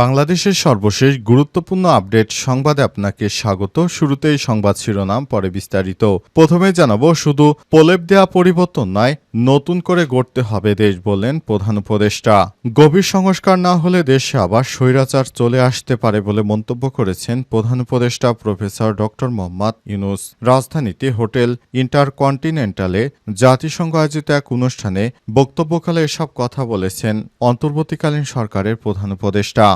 বাংলাদেশের সর্বশেষ গুরুত্বপূর্ণ আপডেট সংবাদে আপনাকে স্বাগত। শুরুতেই সংবাদ শিরোনাম, পরে বিস্তারিত। প্রথমে জানাব, শুধু প্রলেপ দেয়া পরিবর্তন নয়, নতুন করে গড়তে হবে দেশ বললেন প্রধান উপদেষ্টা। গভীর সংস্কার না হলে দেশে আবার স্বৈরাচার চলে আসতে পারে বলে মন্তব্য করেছেন প্রধান উপদেষ্টা প্রফেসর ডক্টর মোহাম্মদ ইউনুস। রাজধানীতে হোটেল ইন্টারকন্টিনেন্টালে জাতিসংঘ আয়োজিত এক অনুষ্ঠানে বক্তব্যকালে এসব কথা বলেছেন অন্তর্বর্তীকালীন সরকারের প্রধান উপদেষ্টা।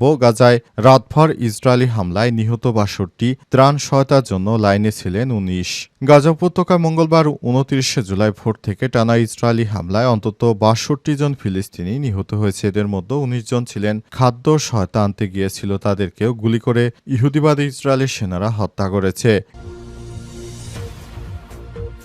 বো গাজায় রাতভর ইসরায়েলি হামলায় নিহত বাষট্টি ত্রাণ সহায়তার জন্য লাইনে ছিলেন উনিশ। গাজা উপত্যকায় মঙ্গলবার উনত্রিশে জুলাই ভোর থেকে টানা ইসরায়েলি হামলায় অন্তত বাষট্টি জন ফিলিস্তিনি নিহত হয়েছে। এদের মধ্যে উনিশ জন ছিলেন খাদ্য সহায়তা আনতে গিয়েছিল। তাদেরকেও গুলি করে ইহুদিবাদী ইসরায়েলি সেনারা হত্যা করেছে।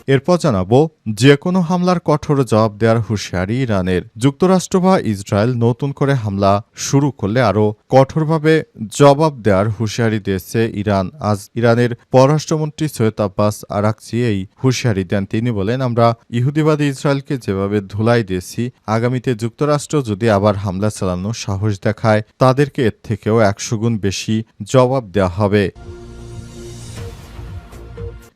এরপর জানাব যে কোনো হামলার কঠোর জবাব দেওয়ার হুঁশিয়ারি ইরানের। যুক্তরাষ্ট্র বা ইসরায়েল নতুন করে হামলা শুরু করলে আরও কঠোরভাবে জবাব দেওয়ার হুঁশিয়ারি দিয়েছে ইরান। আজ ইরানের পররাষ্ট্রমন্ত্রী সৈয়দ আব্বাস আরাকচি এই হুঁশিয়ারি দেন। তিনি বলেন, আমরা ইহুদিবাদী ইসরায়েলকে যেভাবে ধুলাই দিয়েছি, আগামীতে যুক্তরাষ্ট্র যদি আবার হামলা চালানোর সাহস দেখায়, তাদেরকে এর থেকেও একশো গুণ বেশি জবাব দেওয়া হবে।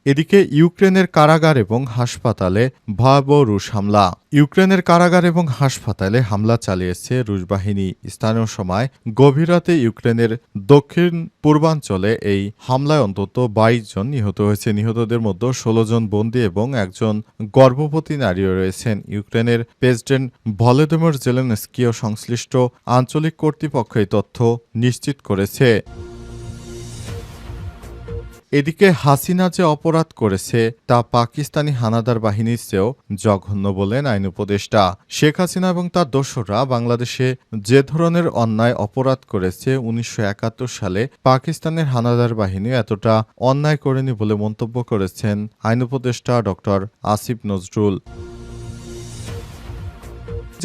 এদিকে ইউক্রেনের কারাগার এবং হাসপাতালে ভয়াবহ রুশ হামলা। ইউক্রেনের কারাগার এবং হাসপাতালে হামলা চালিয়েছে রুশ বাহিনী। স্থানীয় সময় গভীর রাতে ইউক্রেনের দক্ষিণ পূর্বাঞ্চলে এই হামলায় অন্তত বাইশ জন নিহত হয়েছে। নিহতদের মধ্যে ষোলো জন বন্দী এবং একজন গর্ভবতী নারীও রয়েছেন। ইউক্রেনের প্রেসিডেন্ট ভলোদিমির জেলেনস্কিও সংশ্লিষ্ট আঞ্চলিক কর্তৃপক্ষ এই তথ্য নিশ্চিত করেছে। এদিকে হাসিনা যে অপরাধ করেছে, তা পাকিস্তানি হানাদার বাহিনীর চেয়েও জঘন্য বলেন আইন উপদেষ্টা। শেখ হাসিনা এবং তার দোসররা বাংলাদেশে যে ধরনের অন্যায় অপরাধ করেছে, উনিশশো একাত্তর সালে পাকিস্তানের হানাদার বাহিনী এতটা অন্যায় করেনি বলে মন্তব্য করেছেন আইন উপদেষ্টা ডক্টর আসিফ নজরুল।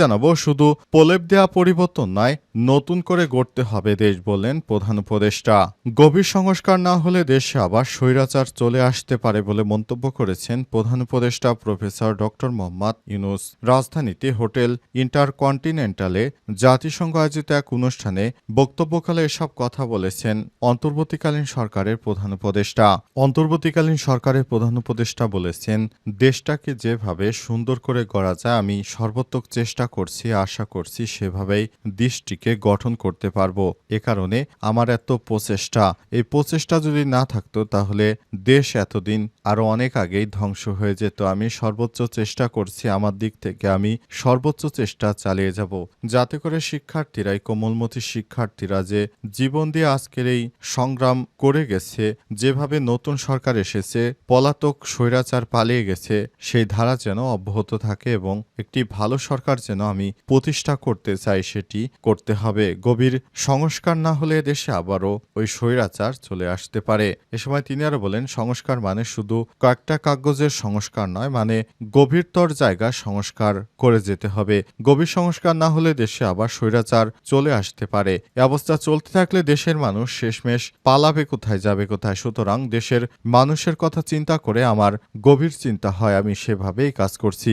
জানাব, শুধু প্রলেপ দেওয়া পরিবর্তন নয়, নতুন করে গড়তে হবে দেশ বললেন প্রধান উপদেষ্টা। গভীর সংস্কার না হলে দেশে আবার স্বৈরাচার চলে আসতে পারে বলে মন্তব্য করেছেন প্রধান উপদেষ্টা প্রফেসর ডক্টর মোহাম্মদ ইউনুস। রাজধানীতে হোটেল ইন্টারকন্টিনেন্টালে জাতিসংঘ আয়োজিত এক অনুষ্ঠানে বক্তব্যকালে এসব কথা বলেছেন অন্তর্বর্তীকালীন সরকারের প্রধান উপদেষ্টা। অন্তর্বর্তীকালীন সরকারের প্রধান উপদেষ্টা বলেছেন, দেশটাকে যেভাবে সুন্দর করে গড়া যায়, আমি সর্বোত্তক চেষ্টা করছি, আশা করছি সেভাবেই দৃষ্টিকে গঠন করতে পারব। এ কারণে আমার এত প্রচেষ্টা। এই প্রচেষ্টা যদি না থাকতো তাহলে দেশ এতদিন আরও অনেক আগেই ধ্বংস হয়ে যেত। আমি সর্বোচ্চ চেষ্টা করছি আমার দিক থেকে। আমি সর্বোচ্চ চেষ্টা চালিয়ে যাব। যাতে করে শিক্ষার্থীরা, এই কোমলমতি শিক্ষার্থীরা যে জীবন দিয়ে আজকের এই সংগ্রাম করে গেছে, যেভাবে নতুন সরকার এসেছে, পলাতক স্বৈরাচার পালিয়ে গেছে, সেই ধারা যেন অব্যাহত থাকে এবং একটি ভালো সরকার যেন আমি প্রতিষ্ঠা করতে চাই, সেটি করতে হবে। গভীর সংস্কার না হলে দেশে আবারও ওই স্বৈরাচার চলে আসতে পারে। এ সময় তিনি আরও বলেন, সংস্কার মানে শুধু কয়েকটা কাগজের সংস্কার নয় মানে গভীরতর জায়গা সংস্কার করে যেতে হবে। গভীর সংস্কার না হলে দেশে আবার স্বৈরাচার চলে আসতে পারে। এ অবস্থা চলতে থাকলে দেশের মানুষ শেষমেশ পালাবে কোথায়, যাবে কোথায়? সুতরাং দেশের মানুষের কথা চিন্তা করে আমার গভীর চিন্তা হয়, আমি সেভাবেই কাজ করছি।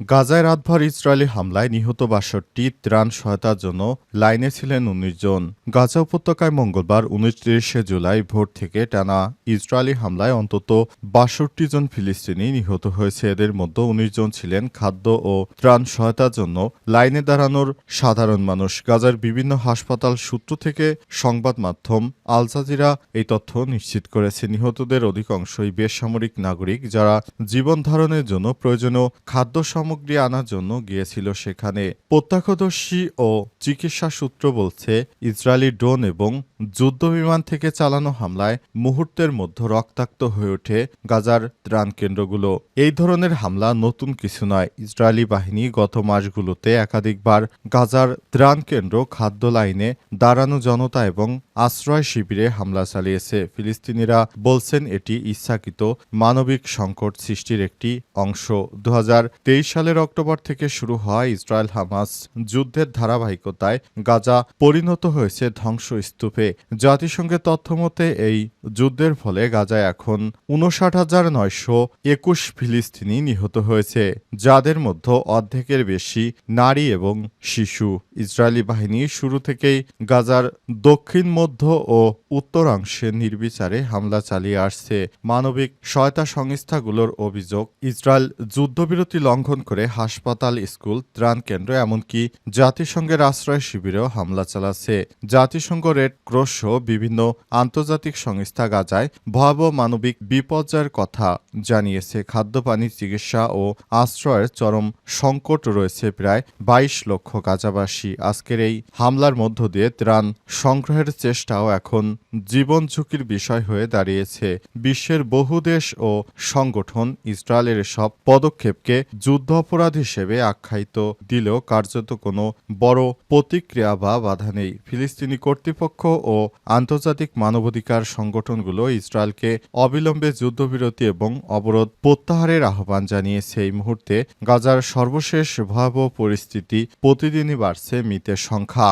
গাজায় রাতভর ইসরায়েলি হামলায় নিহত বাষট্টি ত্রাণ সহায়তার জন্য লাইনে ছিলেন উনিশ জন। গাজা উপত্যকায় মঙ্গলবার উনত্রিশে জুলাই ভোর থেকে টানা ইসরায়েলি হামলায় অন্তত বাষট্টি জন ফিলিস্তিনি নিহত হয়েছে। এদের মধ্যে উনিশ জন ছিলেন খাদ্য ও ত্রাণ সহায়তার জন্য লাইনে দাঁড়ানোর সাধারণ মানুষ। গাজার বিভিন্ন হাসপাতাল সূত্র থেকে সংবাদ মাধ্যম আল জাজিরা এই তথ্য নিশ্চিত করেছে। নিহতদের অধিকাংশই বেসামরিক নাগরিক যারা জীবন ধারণের জন্য প্রয়োজনীয় খাদ্য সামগ্রী আনার জন্য গিয়েছিল সেখানে। প্রত্যক্ষদর্শী ও চিকিৎসা সূত্র বলছে ইসরায়েলি ড্রোন এবং যুদ্ধবিমান থেকে চালানো হামলায় মুহূর্তের মধ্যে রক্তাক্ত হয়ে ওঠে গাজার ত্রাণ কেন্দ্রগুলো। এই ধরনের হামলা নতুন কিছু নয়। ইসরায়েলি বাহিনী গত মাসগুলোতে একাধিকবার গাজার ত্রাণ কেন্দ্র খাদ্য লাইনে দাঁড়ানো জনতা এবং আশ্রয় শিবিরে হামলা চালিয়েছে। ফিলিস্তিনিরা বলছেন এটি ইচ্ছাকৃত মানবিক সংকট সৃষ্টির একটি অংশ। দু হাজার তেইশ সালের অক্টোবর থেকে শুরু হওয়া ইসরায়েল হামাস যুদ্ধের ধারাবাহিকতায় গাজা পরিণত হয়েছে ধ্বংসস্তূপে। হবে জাতিসংঘের তথ্য মতে এই যুদ্ধের ফলে গাজায় এখন উনষাট হাজার নয়শো একুশ ফিলিস্তিনি নিহত হয়েছে, যাদের মধ্যে অর্ধেকের বেশি নারী এবং শিশু। ইসরায়েলি বাহিনী শুরু থেকেই গাজার দক্ষিণ, মধ্য ও উত্তরাংশে নির্বিচারে হামলা চালিয়ে আসছে। মানবিক সহায়তা সংস্থাগুলোর অভিযোগ, ইসরায়েল যুদ্ধবিরতি লঙ্ঘন করে হাসপাতাল, স্কুল, ত্রাণ কেন্দ্র, এমনকি জাতিসংঘের আশ্রয় শিবিরেও হামলা চালাচ্ছে। জাতিসংঘ রেড সহ বিভিন্ন আন্তর্জাতিক সংস্থা গাজায় ভয়াবহ মানবিক বিপর্যয়ের কথা জানিয়েছে খাদ্যপানি চিকিৎসা ও আশ্রয়ের চরম সংকট রয়েছে প্রায় বাইশ লক্ষ গাজাবাসী। আজকের এই হামলার মধ্য দিয়ে ত্রাণ সংগ্রহের চেষ্টাও এখন জীবন ঝুঁকির বিষয় হয়ে দাঁড়িয়েছে। বিশ্বের বহু দেশ ও সংগঠন ইসরায়েলের সব পদক্ষেপকে যুদ্ধ অপরাধ হিসেবে আখ্যায়িত দিলেও কার্যত কোনো বড় প্রতিক্রিয়া বা বাধা নেই। ফিলিস্তিনি কর্তৃপক্ষ ও আন্তর্জাতিক মানবাধিকার সংগঠনগুলো ইসরায়েলকে অবিলম্বে যুদ্ধবিরতি এবং অবরোধ প্রত্যাহারের আহ্বান জানিয়েছে এই মুহূর্তে গাজার সর্বশেষ ভয়াবহ পরিস্থিতি প্রতিদিনই বাড়ছে মৃতের সংখ্যা।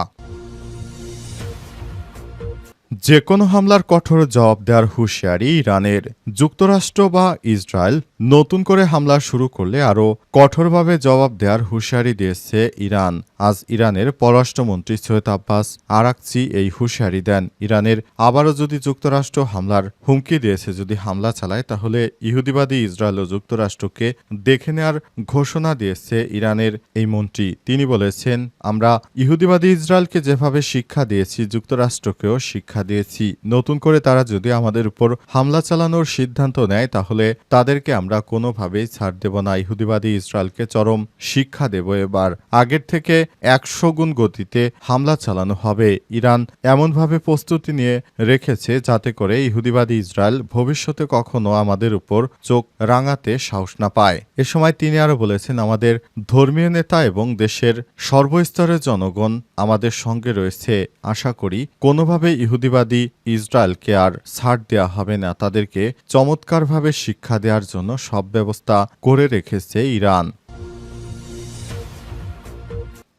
যে কোনো হামলার কঠোর জবাব দেওয়ার হুঁশিয়ারি ইরানের যুক্তরাষ্ট্র বা ইসরায়েল নতুন করে হামলা শুরু করলে আরও কঠোরভাবে জবাব দেওয়ার হুঁশিয়ারি দিয়েছে ইরান। আজ ইরানের পররাষ্ট্রমন্ত্রী সৈয়দ আব্বাস আরাকচি এই হুঁশিয়ারি দেন। ইরানের আবারও যদি যুক্তরাষ্ট্র হামলার হুমকি দিয়েছে, যদি হামলা চালায়, তাহলে ইহুদিবাদী ইসরায়েল ও যুক্তরাষ্ট্রকে দেখে নেওয়ার ঘোষণা দিয়েছে ইরানের এই মন্ত্রী। তিনি বলেছেন, আমরা ইহুদিবাদী ইসরায়েলকে যেভাবে শিক্ষা দিয়েছি, যুক্তরাষ্ট্রকেও শিক্ষা দিয়েছি। নতুন করে তারা যদি আমাদের উপর হামলা চালানোর সিদ্ধান্ত নেয়, তাহলে তাদেরকে আমরা কোনোভাবেই ছাড় দেব না। ইহুদিবাদী ইসরায়েলকে চরম শিক্ষা দেব। এবার আগের থেকে একশো গুণ গতিতে হামলা চালানো হবে। ইরান এমনভাবে প্রস্তুতি নিয়ে রেখেছে যাতে করে ইহুদিবাদী ইসরায়েল ভবিষ্যতে কখনো আমাদের উপর চোখ রাঙাতে সাহস না পায়। এ সময় তিনি আরও বলেছেন, আমাদের ধর্মীয় নেতা এবং দেশের সর্বস্তরের জনগণ আমাদের সঙ্গে রয়েছে। আশা করি কোনোভাবে ইহুদিবাদী ইসরায়েলকে আর ছাড় দেওয়া হবে না। তাদেরকে চমৎকারভাবে শিক্ষা দেওয়ার জন্য সব ব্যবস্থা করে রেখেছে ইরান।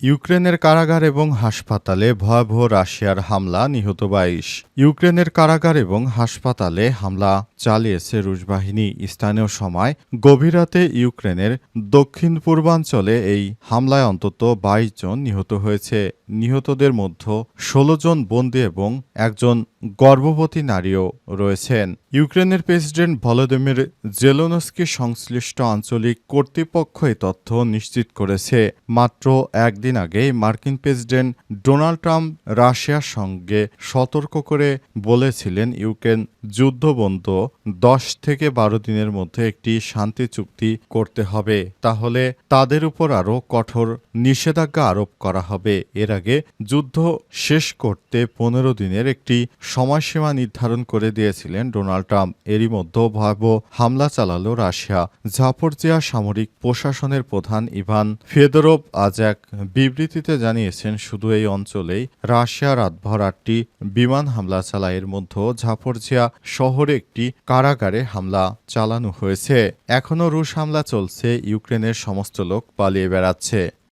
ইউক্রেনের কারাগার এবং হাসপাতালে ভয়াবহ রাশিয়ার হামলা, নিহত বাইশ। ইউক্রেনের কারাগার এবং হাসপাতালে হামলা চালিয়েছে রুশ বাহিনী। স্থানীয় সময় গভীর রাতে ইউক্রেনের দক্ষিণ পূর্বাঞ্চলে এই হামলায় অন্তত বাইশ জন নিহত হয়েছে। নিহতদের মধ্যে ষোলো জন বন্দী এবং একজন গর্ভবতী নারীও রয়েছেন। ইউক্রেনের প্রেসিডেন্ট ভলোদিমির জেলোনস্কি সংশ্লিষ্ট আঞ্চলিক কর্তৃপক্ষ এই তথ্য নিশ্চিত করেছে। মাত্র একদিন আগে মার্কিন প্রেসিডেন্ট ডোনাল্ড ট্রাম্প রাশিয়ার সঙ্গে সতর্ক করে বলেছিলেন, ইউক্রেন যুদ্ধবন্ধ দশ থেকে বারো দিনের মধ্যে একটি শান্তি চুক্তি করতে হবে। তাহলে তাদের উপর আরও কঠোর নিষেধাজ্ঞা আরোপ করা হবে। এর আগে যুদ্ধ শেষ করতে পনেরো দিনের একটি সময়সীমা নির্ধারণ করে দিয়েছিলেন ডোনাল্ড ট্রাম্প। এরই মধ্যে ভয়াবহ হামলা চালালো রাশিয়া। জাপরজিয়া সামরিক প্রশাসনের প্রধান ইভান ফেদরভ আজ এক বিবৃতিতে জানিয়েছেন, শুধু এই অঞ্চলেই রাশিয়া রাতভর আটটি বিমান হামলা চালায়। এর মধ্যে ঝাপরজিয়া শহরে একটি কারাগারে হামলা চালানো হয়েছে। এখনও রুশ হামলা চলছে, ইউক্রেনের সমস্ত লোক পালিয়ে বেড়াচ্ছে।